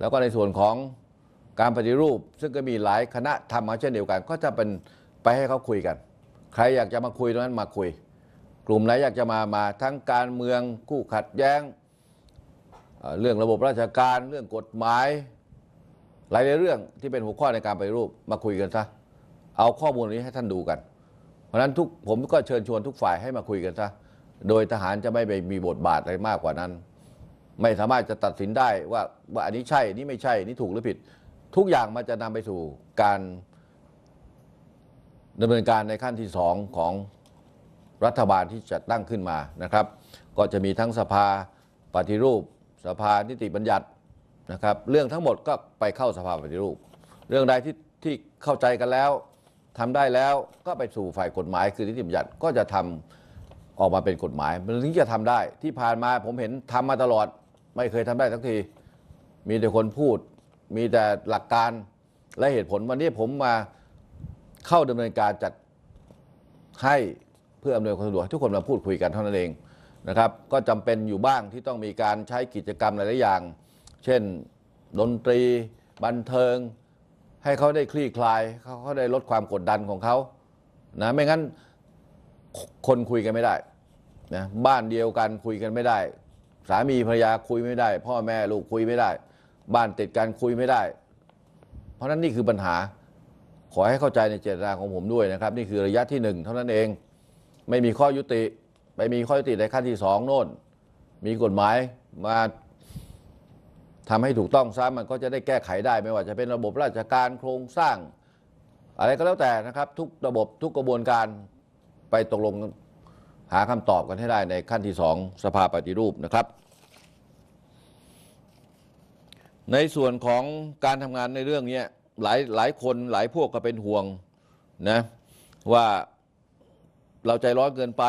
แล้วก็ในส่วนของการปฏิรูป ซึ่งก็มีหลายคณะทำมาเช่นเดียวกัน ก็จะเป็นไปให้เขาคุยกัน ใครอยากจะมาคุยตรงนั้นมาคุย กลุ่มไหนอยากจะมามาทั้งการเมืองคู่ขัดแย้ง เรื่องระบบราชการเรื่องกฎหมายหลายๆเรื่องที่เป็นหัวข้อในการปฏิรูปมาคุยกันซะเอาข้อมูลนี้ให้ท่านดูกัน เพราะฉะนั้นทุกผมก็เชิญชวนทุกฝ่ายให้มาคุยกันซะโดยทหารจะไม่ไปมีบทบาทอะไรมากกว่านั้น ไม่สามารถจะตัดสินได้ว่าว่าอันนี้ใช่อันนี้ไม่ใช่อันนี้ถูกหรือผิด ทุกอย่างมันจะนำไปสู่การดำเนินการในขั้นที่สองของรัฐบาลที่จะตั้งขึ้นมานะครับ ก็จะมีทั้งสภาปฏิรูป สภานิติบัญญัตินะครับ เรื่องทั้งหมดก็ไปเข้าสภาปฏิรูป เรื่องใดที่ที่เข้าใจกันแล้วทำได้แล้วก็ไปสู่ฝ่ายกฎหมายคือนิติบัญญัติก็จะทำออกมาเป็นกฎหมายมันถึงจะทำได้ที่ผ่านมาผมเห็นทำมาตลอด ไม่เคยทำได้สักที มีแต่คนพูด มีแต่หลักการและเหตุผลวันนี้ผมมาเข้าดำเนินการจัดให้เพื่ออำนวยความสะดวกทุกคนมาพูดคุยกันเท่านั้นเองนะครับ ก็จำเป็นอยู่บ้างที่ต้องมีการใช้กิจกรรมหลายๆอย่าง เช่นดนตรี บันเทิง ให้เขาได้คลี่คลายเขาเขาได้ลดความกดดันของเขานะไม่งั้นคนคุยกันไม่ได้นะบ้านเดียวกันคุยกันไม่ได้ สามีภรรยาคุยไม่ได้ พ่อแม่ลูกคุยไม่ได้ บ้านติดกันคุยไม่ได้ เพราะนั้นนี่คือปัญหา ขอให้เข้าใจในเจตนาของผมด้วยนะครับ นี่คือระยะที่หนึ่งเท่านั้นเอง ไม่มีข้อยุติไปมีข้อยุติในขั้นที่สองโน่น มีกฎหมายมาทำให้ถูกต้องซะมันก็จะได้แก้ไขได้ไม่ว่าจะเป็นระบบราชการโครงสร้าง อะไรก็แล้วแต่นะครับ ทุกระบบทุกกระบวนการไปตกลง หาคำตอบกันให้ได้ในขั้นที่สองสภาปฏิรูปนะครับ ในส่วนของการทำงานในเรื่องนี้หลายหลายคนหลายพวกก็เป็นห่วงนะว่าเราใจร้อนเกินไป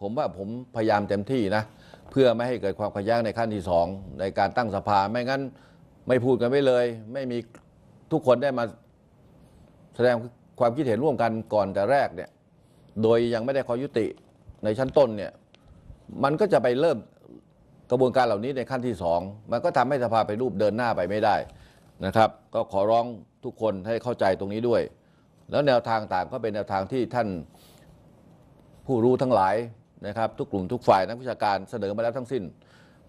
ผมว่าผมพยายามเต็มที่นะเพื่อไม่ให้เกิดความขัดแย้งในขั้นที่สองในการตั้งสภาไม่งั้นไม่พูดกันไม่เลย ไม่มีทุกคนได้มาแสดงความคิดเห็นร่วมกันก่อนแต่แรกเนี่ยโดยยังไม่ได้ข้อยุติ ในชั้นต้นเนี่ยมันก็จะไปเริ่มกระบวนการเหล่านี้ในขั้นที่สองมันก็ทำให้สภาไปรูปเดินหน้าไปไม่ได้นะครับ ก็ขอร้องทุกคนให้เข้าใจตรงนี้ด้วย แล้วแนวทางต่างก็เป็นแนวทางที่ท่านผู้รู้ทั้งหลายนะครับ ทุกกลุ่มทุกฝ่ายนักวิชาการเสนอมาแล้วทั้งสิ้น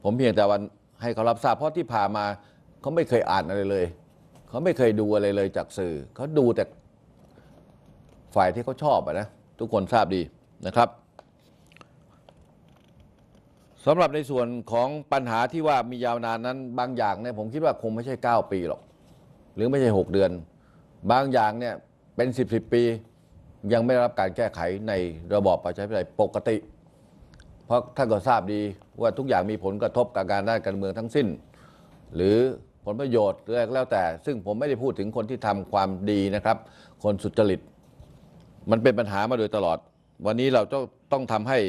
ผมเพียงแต่วันให้เขารับทราบเพราะที่ผ่านมาเขาไม่เคยอ่านอะไรเลย เขาไม่เคยดูอะไรเลยจากสื่อ เขาดูแต่ฝ่ายที่เขาชอบอะนะทุกคนทราบดีนะครับ สำหรับในส่วนของปัญหาที่ว่ามียาวนานนั้น บางอย่างเนี่ยผมคิดว่าคงไม่ใช่ 9 ปีหรอก หรือไม่ใช่ 6 เดือน บางอย่างเนี่ยเป็น 10 10ปี ยังไม่ได้รับการแก้ไขในระบอบประชาธิปไตยปกติ เพราะท่านก็ทราบดีว่าทุกอย่างมีผลกระทบกับการด้านการเมืองทั้งสิ้น หรือผลประโยชน์หรืออะไรก็แล้วแต่ ซึ่งผมไม่ได้พูดถึงคนที่ทำความดีนะครับ คนสุจริต มันเป็นปัญหามาโดยตลอด วันนี้เราต้องต้องทำให้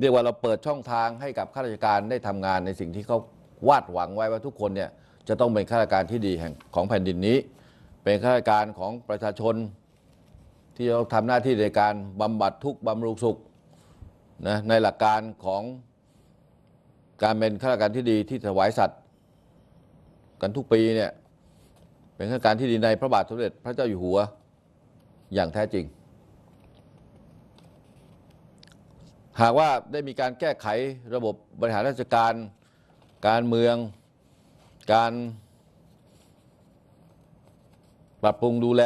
เรียกว่าเราเปิดช่องทางให้กับข้าราชการได้ทำงานในสิ่งที่เขาวาดหวังไว้ว่าทุกคนเนี่ยจะต้องเป็นข้าราชการที่ดีแห่งของแผ่นดินนี้ เป็นข้าราชการของประชาชน ที่จะต้องทำหน้าที่ในการบำบัดทุกข์บำรุงสุขนะในหลักการของการเป็นข้าราชการที่ดีที่ถวายสัตว์กันทุกปีเนี่ยเป็นข้าราชการที่ดีในพระบาทสมเด็จพระเจ้าอยู่หัวอย่างแท้จริง หากว่าได้มีการแก้ไขระบบบริหารราชการ การเมือง การปรับปรุงดูแล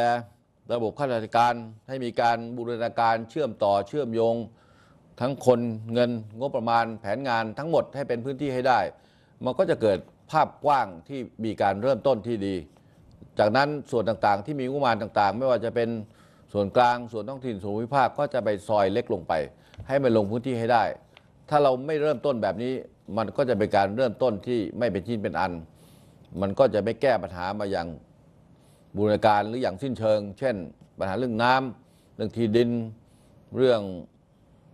ระบบข้าราชการให้มีการบูรณาการเชื่อมต่อเชื่อมโยง ทั้งคนเงินงบประมาณแผนงานทั้งหมดให้เป็นพื้นที่ให้ได้ มันก็จะเกิดภาพกว้างที่มีการเริ่มต้นที่ดี จากนั้นส่วนต่างๆ ที่มีงบประมาณต่างๆ ไม่ว่าจะเป็น ส่วนกลางส่วนท้องถิ่นส่วนภูมิภาคก็จะไปซอยเล็กลงไป ให้มันลงพื้นที่ให้ได้ ถ้าเราไม่เริ่มต้นแบบนี้ มันก็จะเป็นการเริ่มต้นที่ไม่เป็นชิ้นเป็นอัน มันก็จะไม่แก้ปัญหามาอย่างบูรณาการหรืออย่างสิ้นเชิง เช่น ปัญหาเรื่องน้ำเรื่องที่ดินเรื่อง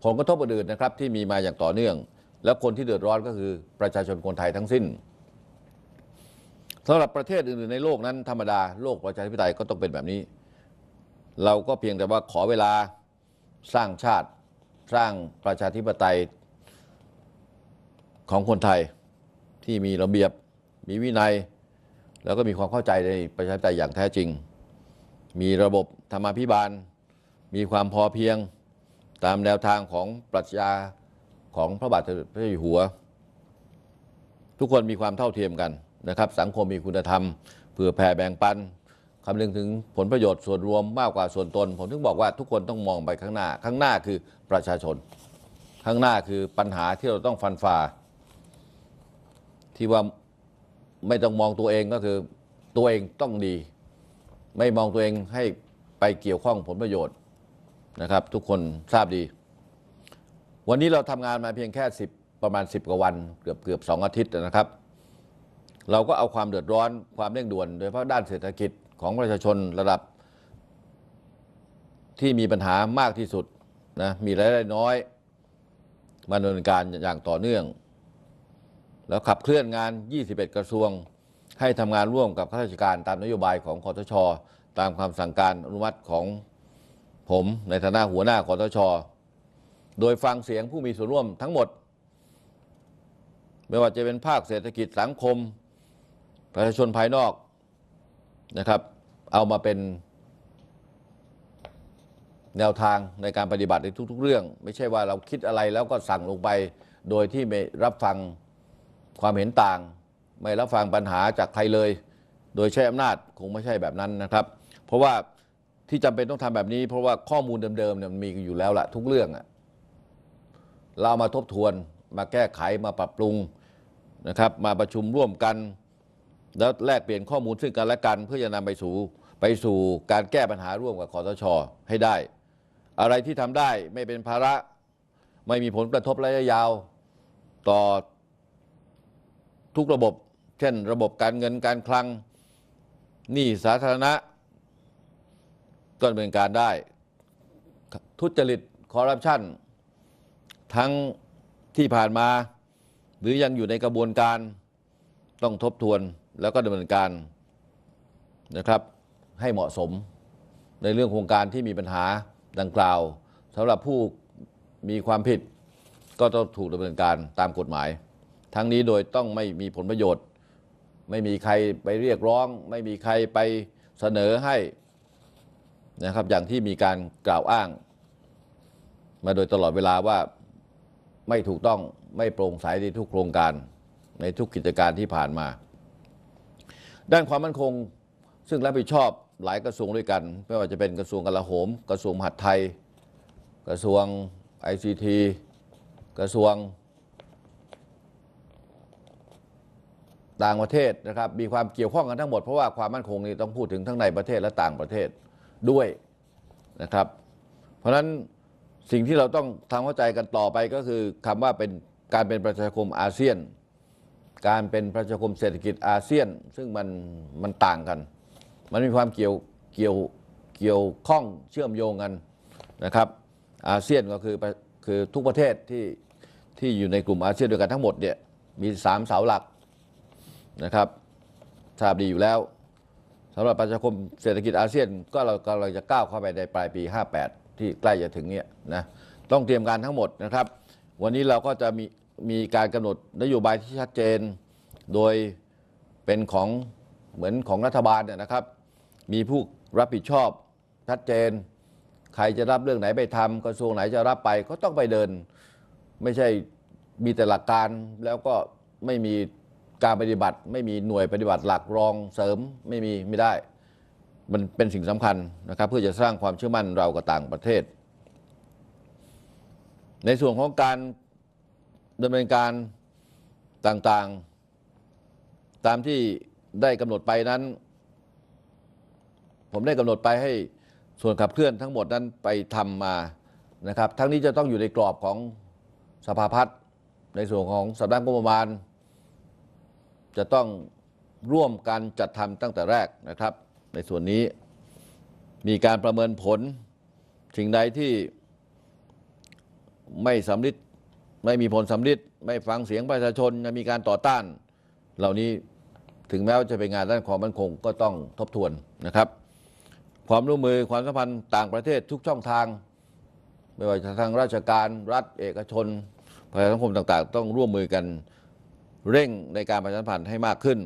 ผลกระทบอื่นๆนะครับ ที่มีมาอย่างต่อเนื่อง แล้วคนที่เดือดร้อนก็คือประชาชนคนไทยทั้งสิ้นสำหรับประเทศอื่นๆในโลกนั้นธรรมดาโลกประชาธิปไตยก็ต้องเป็นแบบนี้ เราก็เพียงแต่ว่าขอเวลาสร้างชาติสร้างประชาธิปไตยของคนไทยที่มีระเบียบมีวินัย แล้วก็มีความเข้าใจในประชาธิปไตยอย่างแท้จริง มีระบบธรรมาภิบาล มีความพอเพียงตามแนวทางของปรัชญาของพระบาทสมเด็จพระเจ้าอยู่หัว ทุกคนมีความเท่าเทียมกันนะครับ สังคมมีคุณธรรมเผื่อแผ่แบ่งปันำนึงถึงผลประโยชน์ส่วนรวมมากกว่าส่วนตน ผมถึงบอกว่าทุกคนต้องมองไปข้างหน้า ข้างหน้าคือประชาชน ข้างหน้าคือปัญหาที่เราต้องฟันฝ่า ที่ว่าไม่ต้องมองตัวเองก็คือตัวเองต้องดี ไม่มองตัวเองให้ไปเกี่ยวข้องผลประโยชน์นะครับ ทุกคนทราบดี วันนี้เราทำงานมาเพียงแค่ 10 ประมาณ 10 กว่าวัน เกือบเกือบสองอาทิตย์นะครับ เราก็เอาความเดือดร้อนความเร่งด่วน โดยเฉพาะด้านเศรษฐกิจ ของประชาชนระดับที่มีปัญหามากที่สุดนะมีรายได้น้อย มาดำเนินการอย่างต่อเนื่อง แล้วขับเคลื่อนงาน 21 กระทรวง ให้ทำงานร่วมกับข้าราชการตามนโยบายของคอทช ตามคำสั่งการอนุมัติของผมในฐานะหัวหน้าคอทช โดยฟังเสียงผู้มีส่วนร่วมทั้งหมด ไม่ว่าจะเป็นภาคเศรษฐกิจสังคม ประชาชนภายนอก นะครับ เอามาเป็นแนวทางในการปฏิบัติในทุก ๆ เรื่อง ไม่ใช่ว่าเราคิดอะไรแล้วก็สั่งลงไป โดยที่ไม่รับฟังความเห็นต่าง ไม่รับฟังปัญหาจากใครเลย โดยใช้อำนาจคงไม่ใช่แบบนั้นนะครับ เพราะว่าที่จำเป็นต้องทำแบบนี้ เพราะว่าข้อมูลเดิมๆเนี่ยมันมีอยู่แล้วละทุกเรื่องอะเราเอามาทบทวนมาแก้ไขมาปรับปรุงนะครับ มาประชุมร่วมกัน แล้วแลกเปลี่ยนข้อมูลซึ่งกันและกัน เพื่อจะนำไปสู่ไปสู่การแก้ปัญหาร่วมกับคอสชให้ได้ อะไรที่ทำได้ไม่เป็นภาระไม่มีผลกระทบระยะยาวต่อทุกระบบ เช่น ระบบการเงินการคลังหนี้สาธารณะก็ดำเนินการได้ ทุจริตคอร์รัปชันทั้งที่ผ่านมา หรือยังอยู่ในกระบวนการต้องทบทวน แล้วก็ดำเนินการนะครับให้เหมาะสมในเรื่องโครงการที่มีปัญหาดังกล่าวสำหรับผู้มีความผิดก็ต้องถูกดำเนินการตามกฎหมาย ทั้งนี้โดยต้องไม่มีผลประโยชน์ ไม่มีใครไปเรียกร้อง ไม่มีใครไปเสนอให้นะครับอย่างที่มีการกล่าวอ้าง มาโดยตลอดเวลาว่าไม่ถูกต้องไม่โปร่งใสในทุกโครงการในทุกกิจการที่ผ่านมา ด้านความมั่นคง ซึ่งรับผิดชอบหลายกระทรวงด้วยกัน ไม่ว่าจะเป็นกระทรวงกลาโหม กระทรวงมหาดไทย กระทรวง ICT กระทรวงต่างประเทศนะครับมีความเกี่ยวข้องกันทั้งหมดเพราะว่าความมั่นคงนี้ต้องพูดถึงทั้งในประเทศและต่างประเทศด้วยนะครับ เพราะฉะนั้นสิ่งที่เราต้องทำเข้าใจกันต่อไปก็คือคำว่าเป็นการเป็นประชาคมอาเซียน การเป็นประชาคมเศรษฐกิจอาเซียน ซึ่งมันมันต่างกัน มันมีความเกี่ยวเกี่ยวเกี่ยวข้องเชื่อมโยงกันนะครับอาเซียนก็คือคือทุกประเทศที่ที่อยู่ในกลุ่มอาเซียนด้วยกันทั้งหมดเนี่ยมีสามเสาหลักนะครับทราบดีอยู่แล้วสำหรับประชาคมเศรษฐกิจอาเซียนก็เรากำลังจะก้าวเข้าไปในปลายปี 58 ที่ใกล้จะถึงเนี่ยนะต้องเตรียมการทั้งหมดนะครับ วันนี้เราก็จะมี มีการกำหนดนโยบายที่ชัดเจน โดยเป็นของเหมือนของรัฐบาลเนี่ยนะครับ มีผู้รับผิดชอบชัดเจน ใครจะรับเรื่องไหนไปทำกระทรวงไหนจะรับไปก็ต้องไปเดิน ไม่ใช่มีแต่หลักการแล้วก็ไม่มีการปฏิบัติ ไม่มีหน่วยปฏิบัติหลักรองเสริมไม่มีไม่ได้ มันเป็นสิ่งสำคัญนะครับ เพื่อจะสร้างความเชื่อมั่นเรากับต่างประเทศ ในส่วนของการ ดำเนินการต่างๆ ตามที่ได้กำหนดไปนั้น ผมได้กำหนดไปให้ส่วนขับเคลื่อนทั้งหมดนั้นไปทำมานะครับ ทั้งนี้จะต้องอยู่ในกรอบของสภาพัฒน์ในส่วนของสำนักงบประมาณ จะต้องร่วมกันจัดทำตั้งแต่แรกนะครับ ในส่วนนี้มีการประเมินผลสิ่งใดที่ไม่สำลิด ไม่มีผลสำลิดไม่ฟังเสียงประชาชนมีการต่อต้าน เหล่านี้ถึงแม้ว่าจะเป็นงานด้านความมั่นคงก็ต้องทบทวนนะครับ ความร่วมมือความสัมพันธ์ต่างประเทศทุกช่องทาง ไม่ว่าจะทางราชการรัฐเอกชนประชาสังคมต่างๆ ต้องร่วมมือกันเร่งในการประชาสัมพันธ์ให้มากขึ้น